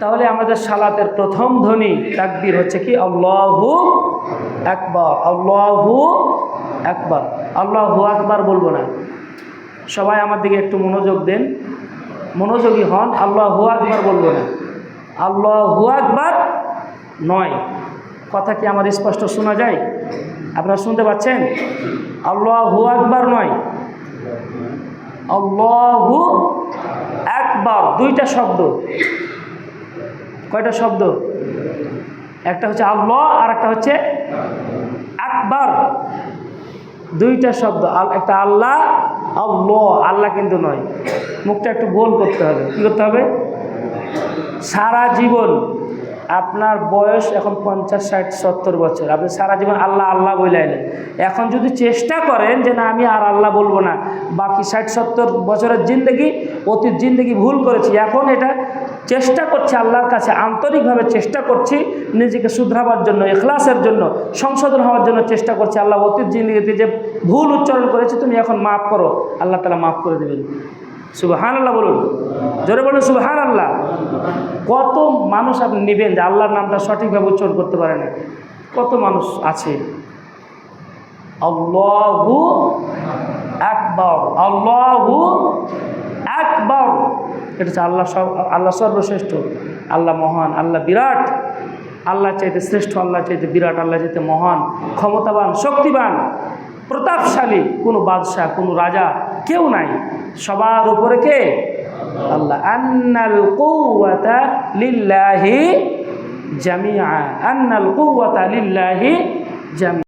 তাহলে আমাদের সালাতের প্রথম ধ্বনি, তাকবীর হচ্ছে কি? আল্লাহু একবার আল্লাহু একবার আল্লাহু আকবার বলব না। সবাই আমার দিকে একটু মনোযোগ দেন। মনোযোগী হন, আল্লাহু আকবার বলব না। আল্লাহু আকবার নয়। কথা কি আমার স্পষ্ট শোনা যায়? আপনারা শুনতে পাচ্ছেন? আল্লাহু আকবার নয়। আল্লাহু একবার দুইটা শব্দ। কয়টা শব্দ? একটা হচ্ছে আল্লাহ আর একটা হচ্ছে আকবার। দুইটা শব্দ একটা আল্লাহ আল্লাহ আল্লাহ কিন্তু নয়। মুখটা একটু গোল করতে হবে। কী করতে হবে? সারা জীবন আপনার বয়স এখন পঞ্চাশ, ষাট, সত্তর বছর। আপনি সারা জীবন আল্লাহ আল্লাহ বলে আইলেন এখন যদি চেষ্টা করেন যে, না, আমি আর আল্লাহ বলব না। বাকি ষাট, সত্তর বছরের জিন্দগি, অতীত জিন্দগি ভুল করেছি। এখন এটা চেষ্টা করছি আল্লাহর কাছে, আন্তরিকভাবে চেষ্টা করছি নিজেকে শুধরাবার জন্য এখলাসের জন্য, সংশোধন হওয়ার জন্য চেষ্টা করছি। আল্লাহ, অতীত জিন্দগিতে যে ভুল উচ্চারণ করেছি, তুমি এখন মাফ করো। আল্লাহ তালা মাফ করে দেবেন। সুবাহান আল্লাহ বলুন। জোরে বলুন সুবাহান আল্লাহ কত মানুষ আপনি নেবেন যে আল্লাহর নামটা সঠিকভাবে উচ্চারণ করতে পারে না কত মানুষ আছে? আল্লাহু আকবর আল্লাহু আকবর। এটা হচ্ছে আল্লাহ সব, আল্লাহ সর্বশ্রেষ্ঠ, আল্লাহ মহান, আল্লাহ বিরাট। আল্লাহ চাইতে শ্রেষ্ঠ, আল্লাহ চাইতে বিরাট, আল্লাহ চাইতে মহান, ক্ষমতাবান, শক্তিবান, প্রতাপশালী, কোনো বাদশাহ, কোনো রাজা কেউ নাই। সবার উপরে কে? আল্লাহ আন্নাল কৌয়াতা লিল্লাহি জামিআ আন্নাল কৌয়াতা লিল্লাহি জামি